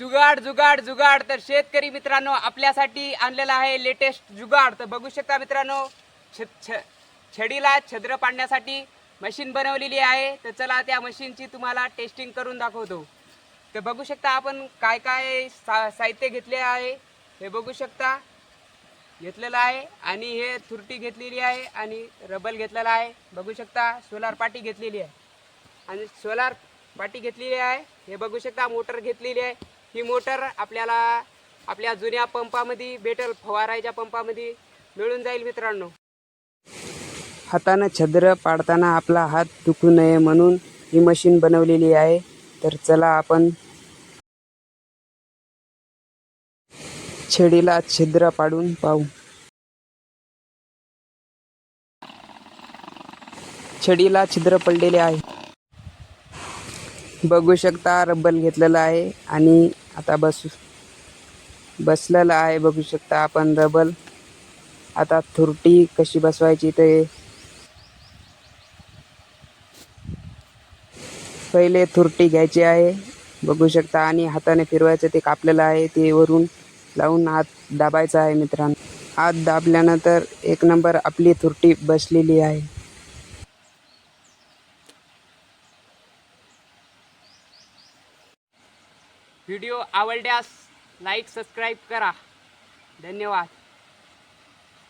जुगाड जुगाड जुगाड. तर शेतकरी मित्रांनो आपल्यासाठी आणलेला आहे लेटेस्ट जुगाड. तर बघू शकता मित्रांनो छ छ छडीला छद्र पाडण्यासाठी मशीन बनवलेली आहे. तर चला त्या मशीनची तुम्हाला टेस्टिंग करून दाखवतो. तर बघू शकता आपण काय काय सा साहित्य घेतले आहे. हे बघू शकता. घेतलेलं आहे. आणि हे थुरटी घेतलेली आहे आणि रबल घेतलेला आहे. बघू शकता सोलार पाटी घेतलेली आहे. आणि सोलार पाटी घेतलेली आहे. हे बघू शकता मोटर घेतलेली आहे. ही मोटर आपल्याला आपल्या जुन्या पंपामध्ये भेटेल फवारायच्या पंपामध्ये मिळून जाईल मित्रांनो. हातानं छद्र पाडताना आपला हात दुखू नये म्हणून ही मशीन बनवलेली आहे. तर चला आपण छेडीला छिद्र पाडून पाहू. छडीला छिद्र पडलेले आहे. बघू शकता रब्बल घेतलेला आहे आणि आता बस बसलेलं आहे बघू शकता आपण रबल आता थुरटी कशी बसवायची ते. पहिले थुरटी घ्यायची आहे बघू शकता आणि हाताने फिरवायचं ते कापलेलं आहे ते वरून लावून हात दाबायचा आहे मित्रांनो. हात दाबल्यानंतर एक नंबर आपली थुरटी बसलेली आहे. व्हिडिओ आवडल्यास लाईक सबस्क्राईब करा. धन्यवाद.